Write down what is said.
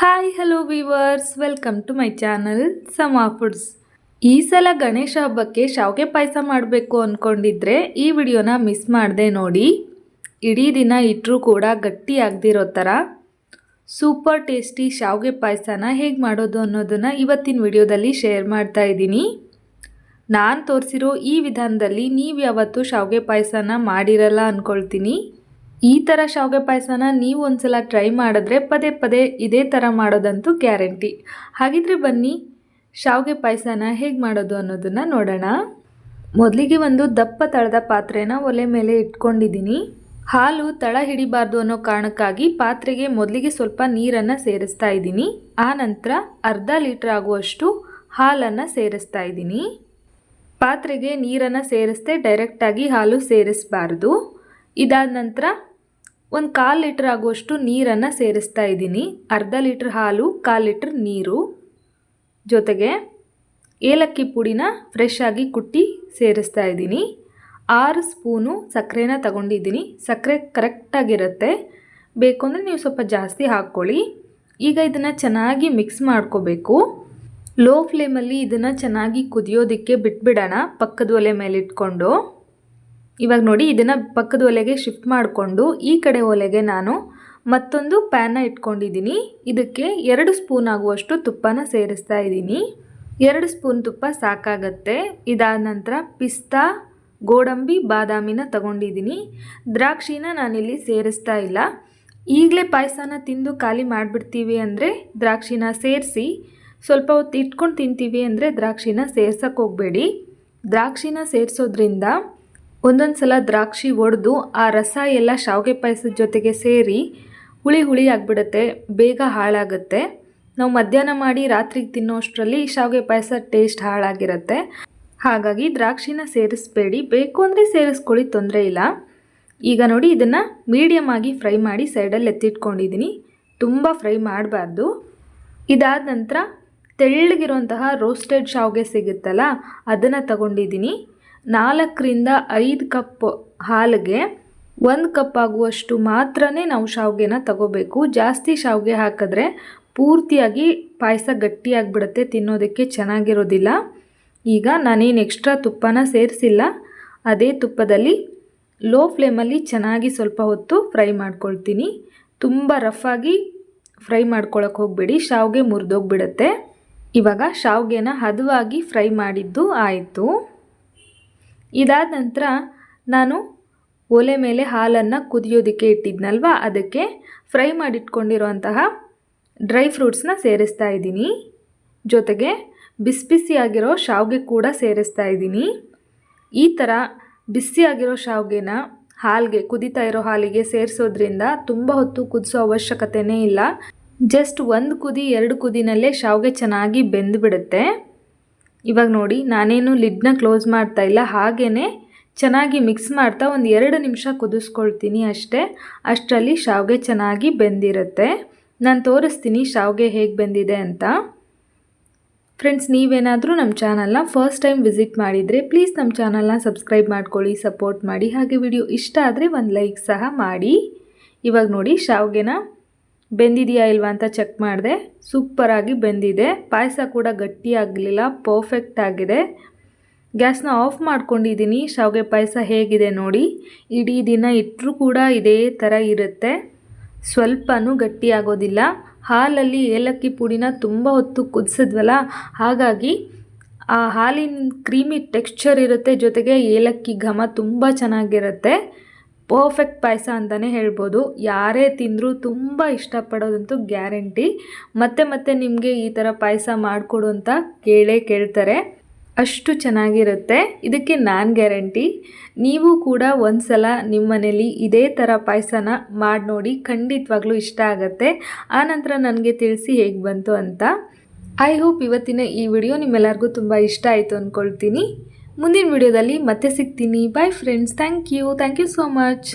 Hi hello viewers welcome to my channel ಸಮಾ foods ಈ ಸಲ ಗಣೇಶ ಹಬ್ಬಕ್ಕೆ ಶಾವಿಗೆ ಪಾಯಸ ಮಾಡಬೇಕು ಅಂದ್ಕೊಂಡಿದ್ರೆ ಈ ವಿಡಿಯೋನ ಮಿಸ್ ಮಾಡದೆ ನೋಡಿ. ಇಡೀ ದಿನ ಇಟ್ಟರೂ ಕೂಡ ಗಟ್ಟಿ ಆಗದಿರೋ ಥರ ಸೂಪರ್ ಟೇಸ್ಟಿ ಶಾವಿಗೆ ಪಾಯಸನ ಹೇಗೆ ಮಾಡೋದು ಅನ್ನೋದನ್ನು ಇವತ್ತಿನ ವಿಡಿಯೋದಲ್ಲಿ ಶೇರ್ ಮಾಡ್ತಾ ಇದ್ದೀನಿ. ನಾನು ತೋರಿಸಿರೋ ಈ ವಿಧಾನದಲ್ಲಿ ನೀವು ಯಾವತ್ತೂ ಶಾವಿಗೆ ಪಾಯಸನ ಮಾಡಿರಲ್ಲ ಅಂದ್ಕೊಳ್ತೀನಿ ಈ ಥರ ಶಾವಿಗೆ ಪಾಯಸನ ನೀವು ಒಂದ್ಸಲ ಟ್ರೈ ಮಾಡಿದ್ರೆ ಪದೇ ಪದೇ ಇದೇ ಥರ ಮಾಡೋದಂತೂ ಗ್ಯಾರಂಟಿ ಹಾಗಿದ್ರೆ ಬನ್ನಿ, ಶಾವಿಗೆ ಪಾಯಸನ ಹೇಗೆ ಮಾಡೋದು ಅನ್ನೋದನ್ನು ನೋಡೋಣ. ಮೊದಲಿಗೆ ಒಂದು ದಪ್ಪ ತಳದ ಪಾತ್ರೆನ ಒಲೆ ಮೇಲೆ ಇಟ್ಕೊಂಡಿದ್ದೀನಿ. ಹಾಲು ತಳ ಹಿಡಿಬಾರ್ದು ಅನ್ನೋ ಕಾರಣಕ್ಕಾಗಿ ಪಾತ್ರೆಗೆ ಮೊದಲಿಗೆ ಸ್ವಲ್ಪ ನೀರನ್ನು ಸೇರಿಸ್ತಾ ಇದ್ದೀನಿ. ಆ ನಂತರ ಅರ್ಧ ಲೀಟ್ರ್ ಆಗುವಷ್ಟು ಹಾಲನ್ನು ಸೇರಿಸ್ತಾ ಇದ್ದೀನಿ. ಪಾತ್ರೆಗೆ ನೀರನ್ನು ಸೇರಿಸ್ದೆ ಡೈರೆಕ್ಟಾಗಿ ಹಾಲು ಸೇರಿಸಬಾರ್ದು. ಇದಾದ ನಂತರ ಒಂದು ಕಾಲು ಲೀಟ್ರ್ ಆಗುವಷ್ಟು ನೀರನ್ನು ಸೇರಿಸ್ತಾ ಇದ್ದೀನಿ. ಅರ್ಧ ಲೀಟ್ರ್ ಹಾಲು, ಕಾಲು ಲೀಟ್ರ್ ನೀರು. ಜೊತೆಗೆ ಏಲಕ್ಕಿ ಪುಡಿನ ಫ್ರೆಶ್ ಆಗಿ ಕುಟ್ಟಿ ಸೇರಿಸ್ತಾ ಇದ್ದೀನಿ. ಆರು ಸ್ಪೂನು ಸಕ್ಕರೆನ ತಗೊಂಡಿದ್ದೀನಿ. ಸಕ್ಕರೆ ಕರೆಕ್ಟಾಗಿರುತ್ತೆ ಬೇಕು ಅಂದರೆ ನೀವು ಸ್ವಲ್ಪ ಜಾಸ್ತಿ ಹಾಕ್ಕೊಳ್ಳಿ. ಈಗ ಇದನ್ನು ಚೆನ್ನಾಗಿ ಮಿಕ್ಸ್ ಮಾಡ್ಕೋಬೇಕು. ಲೋ ಫ್ಲೇಮಲ್ಲಿ ಇದನ್ನು ಚೆನ್ನಾಗಿ ಕುದಿಯೋದಕ್ಕೆ ಬಿಟ್ಬಿಡೋಣ. ಪಕ್ಕದ ಒಲೆ ಮೇಲೆ ಇಟ್ಕೊಂಡು ಇವಾಗ ನೋಡಿ, ಇದನ್ನು ಪಕ್ಕದ ಒಲೆಗೆ ಶಿಫ್ಟ್ ಮಾಡಿಕೊಂಡು, ಈ ಕಡೆ ಒಲೆಗೆ ನಾನು ಮತ್ತೊಂದು ಪ್ಯಾನ್ನ ಇಟ್ಕೊಂಡಿದ್ದೀನಿ. ಇದಕ್ಕೆ ಎರಡು ಸ್ಪೂನ್ ಆಗುವಷ್ಟು ತುಪ್ಪನ ಸೇರಿಸ್ತಾ ಇದ್ದೀನಿ. ಎರಡು ಸ್ಪೂನ್ ತುಪ್ಪ ಸಾಕಾಗತ್ತೆ. ಇದಾದ ನಂತರ ಪಿಸ್ತಾ, ಗೋಡಂಬಿ, ಬಾದಾಮಿನ ತಗೊಂಡಿದ್ದೀನಿ. ದ್ರಾಕ್ಷಿನ ನಾನಿಲ್ಲಿ ಸೇರಿಸ್ತಾ ಇಲ್ಲ. ಈಗಲೇ ಪಾಯಸನ ತಿಂದು ಖಾಲಿ ಮಾಡಿಬಿಡ್ತೀವಿ ಅಂದರೆ ದ್ರಾಕ್ಷಿನ ಸೇರಿಸಿ, ಸ್ವಲ್ಪ ಹೊತ್ತು ಇಟ್ಕೊಂಡು ತಿಂತೀವಿ ಅಂದರೆ ದ್ರಾಕ್ಷಿನ ಸೇರ್ಸೋಕ್ಕೆ ಹೋಗಬೇಡಿ. ದ್ರಾಕ್ಷಿನ ಸೇರಿಸೋದ್ರಿಂದ ಒಂದೊಂದು ಸಲ ದ್ರಾಕ್ಷಿ ಒಡೆದು ಆ ರಸ ಎಲ್ಲ ಶಾವಿಗೆ ಪಾಯಸದ ಜೊತೆಗೆ ಸೇರಿ ಹುಳಿ ಹುಳಿ ಆಗಿಬಿಡುತ್ತೆ, ಬೇಗ ಹಾಳಾಗುತ್ತೆ. ನಾವು ಮಧ್ಯಾಹ್ನ ಮಾಡಿ ರಾತ್ರಿಗೆ ತಿನ್ನೋಷ್ಟರಲ್ಲಿ ಶಾವಿಗೆ ಪಾಯಸ ಟೇಸ್ಟ್ ಹಾಳಾಗಿರುತ್ತೆ. ಹಾಗಾಗಿ ದ್ರಾಕ್ಷಿನ ಸೇರಿಸ್ಬೇಡಿ. ಬೇಕು ಅಂದರೆ ಸೇರಿಸ್ಕೊಳ್ಳಿ, ತೊಂದರೆ ಇಲ್ಲ. ಈಗ ನೋಡಿ ಇದನ್ನು ಮೀಡಿಯಮ್ ಆಗಿ ಫ್ರೈ ಮಾಡಿ ಸೈಡಲ್ಲಿ ಎತ್ತಿಟ್ಕೊಂಡಿದ್ದೀನಿ ತುಂಬ ಫ್ರೈ ಮಾಡಬಾರ್ದು. ಇದಾದ ನಂತರ ತೆಳ್ಳಗಿರುವಂತಹ ರೋಸ್ಟೆಡ್ ಶಾವಿಗೆ ಸಿಗುತ್ತಲ್ಲ, ಅದನ್ನು ತಗೊಂಡಿದ್ದೀನಿ ನಾಲ್ಕರಿಂದ ಐದು ಕಪ್ ಹಾಲಿಗೆ ಒಂದು ಕಪ್ ಆಗುವಷ್ಟು ಮಾತ್ರ ನಾವು ಶಾವಿಗೆನ ತಗೋಬೇಕು. ಜಾಸ್ತಿ ಶಾವಿಗೆ ಹಾಕಿದ್ರೆ ಪೂರ್ತಿಯಾಗಿ ಪಾಯಸ ಗಟ್ಟಿಯಾಗಿಬಿಡುತ್ತೆ, ತಿನ್ನೋದಕ್ಕೆ ಚೆನ್ನಾಗಿರೋದಿಲ್ಲ. ಈಗ ನಾನೇನು ಎಕ್ಸ್ಟ್ರಾ ತುಪ್ಪನ ಸೇರಿಸಿಲ್ಲ. ಅದೇ ತುಪ್ಪದಲ್ಲಿ ಲೋ ಫ್ಲೇಮಲ್ಲಿ ಚೆನ್ನಾಗಿ ಸ್ವಲ್ಪ ಹೊತ್ತು ಫ್ರೈ ಮಾಡ್ಕೊಳ್ತೀನಿ. ತುಂಬ ರಫಾಗಿ ಫ್ರೈ ಮಾಡ್ಕೊಳಕ್ಕೆ ಹೋಗಬೇಡಿ, ಶಾವಿಗೆ ಮುರಿದೋಗ್ಬಿಡುತ್ತೆ. ಇವಾಗ ಶಾವಿಗೆನ ಹದವಾಗಿ ಫ್ರೈ ಮಾಡಿದ್ದು ಆಯಿತು. ಇದಾದ ನಂತರ ನಾನು ಒಲೆ ಮೇಲೆ ಹಾಲನ್ನು ಕುದಿಯೋದಕ್ಕೆ ಇಟ್ಟಿದ್ನಲ್ವ? ಅದಕ್ಕೆ ಫ್ರೈ ಮಾಡಿಟ್ಕೊಂಡಿರುವಂತಹ ಡ್ರೈ ಫ್ರೂಟ್ಸ್ನ ಸೇರಿಸ್ತಾ ಇದ್ದೀನಿ. ಜೊತೆಗೆ ಬಿಸಿ ಬಿಸಿಯಾಗಿರೋ ಶಾವಿಗೆ ಕೂಡ ಸೇರಿಸ್ತಾ ಇದ್ದೀನಿ. ಈ ಥರ ಬಿಸಿಯಾಗಿರೋ ಶಾವಿಗೆನ ಹಾಲಿಗೆ, ಕುದಿತಾ ಇರೋ ಹಾಲಿಗೆ ಸೇರಿಸೋದ್ರಿಂದ ತುಂಬ ಹೊತ್ತು ಕುದಿಸೋ ಅವಶ್ಯಕತೆಯೇ ಇಲ್ಲ. ಜಸ್ಟ್ ಒಂದು ಕುದಿ, ಎರಡು ಕುದಿನಲ್ಲೇ ಶಾವಿಗೆ ಚೆನ್ನಾಗಿ ಬೆಂದುಬಿಡುತ್ತೆ. ಇವಾಗ ನೋಡಿ, ನಾನೇನು ಲಿಡ್ನ ಕ್ಲೋಸ್ ಮಾಡ್ತಾ ಇಲ್ಲ ಹಾಗೇ ಚೆನ್ನಾಗಿ ಮಿಕ್ಸ್ ಮಾಡ್ತಾ ಒಂದು ಎರಡು ನಿಮಿಷ ಕುದಿಸ್ಕೊಳ್ತೀನಿ ಅಷ್ಟೇ. ಅಷ್ಟರಲ್ಲಿ ಶಾವಿಗೆ ಚೆನ್ನಾಗಿ ಬೆಂದಿರುತ್ತೆ. ನಾನು ತೋರಿಸ್ತೀನಿ ಶಾವಿಗೆ ಹೇಗೆ ಬೆಂದಿದೆ ಅಂತ. ಫ್ರೆಂಡ್ಸ್ ನೀವೇನಾದರೂ ನಮ್ಮ ಚಾನಲ್ನ ಫಸ್ಟ್ ಟೈಮ್ ವಿಸಿಟ್ ಮಾಡಿದರೆ ಪ್ಲೀಸ್ ನಮ್ಮ ಚಾನಲ್ನ ಸಬ್ಸ್ಕ್ರೈಬ್ ಮಾಡ್ಕೊಳ್ಳಿ ಸಪೋರ್ಟ್ ಮಾಡಿ. ಹಾಗೆ ವಿಡಿಯೋ ಇಷ್ಟ ಆದರೆ ಒಂದು ಲೈಕ್ ಸಹ ಮಾಡಿ. ಇವಾಗ ನೋಡಿ, ಶಾವಿಗೆನ ಬೆಂದಿದೆಯಾ ಇಲ್ವಾ ಅಂತ ಚೆಕ್ ಮಾಡಿದೆ. ಸೂಪರಾಗಿ ಬೆಂದಿದೆ. ಪಾಯಸ ಕೂಡ ಗಟ್ಟಿಯಾಗಲಿಲ್ಲ ಪರ್ಫೆಕ್ಟ್ ಆಗಿದೆ. ಗ್ಯಾಸ್ನ ಆಫ್ ಮಾಡ್ಕೊಂಡಿದ್ದೀನಿ ಶಾವಿಗೆ ಪಾಯಸ ಹೇಗಿದೆ ನೋಡಿ. ಇಡೀ ದಿನ ಇಟ್ಟರೂ ಕೂಡ ಇದೇ ಥರ ಇರುತ್ತೆ. ಸ್ವಲ್ಪನೂ ಗಟ್ಟಿಯಾಗೋದಿಲ್ಲ ಹಾಲಲ್ಲಿ ಏಲಕ್ಕಿ ಪುಡಿನ ತುಂಬ ಹೊತ್ತು ಕುದಿಸಿದ್ವಲ್ಲ, ಹಾಗಾಗಿ ಆ ಹಾಲಿನ ಕ್ರೀಮಿ ಟೆಕ್ಸ್ಚರ್ ಇರುತ್ತೆ, ಜೊತೆಗೆ ಏಲಕ್ಕಿ ಘಮ ತುಂಬ ಚೆನ್ನಾಗಿರುತ್ತೆ. ಪರ್ಫೆಕ್ಟ್ ಪಾಯಸ ಅಂತಲೇ ಹೇಳ್ಬೋದು. ಯಾರೇ ತಿಂದರೂ ತುಂಬ ಇಷ್ಟಪಡೋದಂತೂ ಗ್ಯಾರಂಟಿ. ಮತ್ತೆ ಮತ್ತೆ ನಿಮಗೆ ಈ ಥರ ಪಾಯಸ ಮಾಡಿಕೊಡು ಅಂತ ಕೇಳೇ ಕೇಳ್ತಾರೆ. ಅಷ್ಟು ಚೆನ್ನಾಗಿರುತ್ತೆ. ಇದಕ್ಕೆ ನಾನು ಗ್ಯಾರಂಟಿ. ನೀವು ಕೂಡ ಒಂದು ಸಲ ನಿಮ್ಮ ಮನೇಲಿ ಇದೇ ಥರ ಪಾಯಸನ ಮಾಡಿ ನೋಡಿ ಖಂಡಿತವಾಗ್ಲೂ ಇಷ್ಟ ಆಗುತ್ತೆ. ಆನಂತರ ನನಗೆ ತಿಳಿಸಿ ಹೇಗೆ ಬಂತು ಅಂತ. ಐ ಹೋಪ್ ಇವತ್ತಿನ ಈ ವಿಡಿಯೋ ನಿಮ್ಮೆಲ್ಲರಿಗೂ ತುಂಬ ಇಷ್ಟ ಆಯಿತು ಅಂದ್ಕೊಳ್ತೀನಿ ಮುಂದಿನ ವಿಡಿಯೋದಲ್ಲಿ ಮತ್ತೆ ಸಿಗ್ತೀನಿ. Bye friends thank you thank you so much